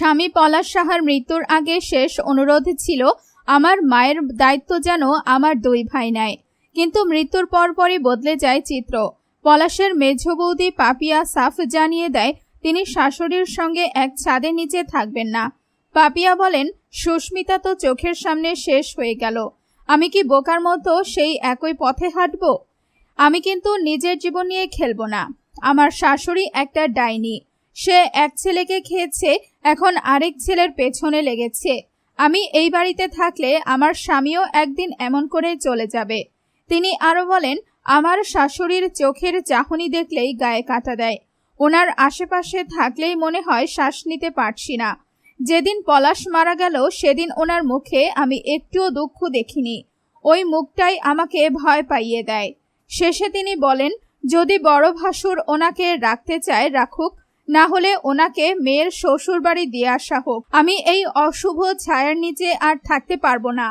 স্বামী পলাশ সাহার মৃত্যুর আগে শেষ অনুরোধ ছিল, আমার মায়ের দায়িত্ব যেন আমার দুই ভাই নেয়। কিন্তু মৃত্যুর পরপরই বদলে যায় চিত্র। পলাশের মেঝ বৌদি পাপিয়া সাফ জানিয়ে দেয়, তিনি শাশুড়ির সঙ্গে এক ছাদের নিচে থাকবেন না। পাপিয়া বলেন, সুস্মিতা তো চোখের সামনে শেষ হয়ে গেল। আমি কি বোকার মতো সেই একই পথে হাঁটব? আমি কিন্তু নিজের জীবন নিয়ে খেলব না। আমার শাশুড়ি একটা ডাইনি। সে এক ছেলেকে খেয়েছে, এখন আরেক ছেলের পেছনে লেগেছে। আমি এই বাড়িতে থাকলে আমার স্বামীও একদিন এমন করে চলে যাবে। তিনি আরও বলেন, আমার শাশুড়ির চোখের চাহনি দেখলেই গায়ে কাটা দেয়। ওনার আশেপাশে থাকলেই মনে হয় শ্বাস নিতে পারছি না। যেদিন পলাশ মারা গেল, সেদিন ওনার মুখে আমি একটুও দুঃখ দেখিনি। ওই মুখটাই আমাকে ভয় পাইয়ে দেয়। শেষে তিনি বলেন, যদি বড় ভাসুর ওনাকে রাখতে চায়, রাখুক। না হলে ওনাকে মেয়ের শ্বশুর বাড়ি দিয়ে আসা হোক। আমি এই অশুভ ছায়ার নিচে আর থাকতে পারব না।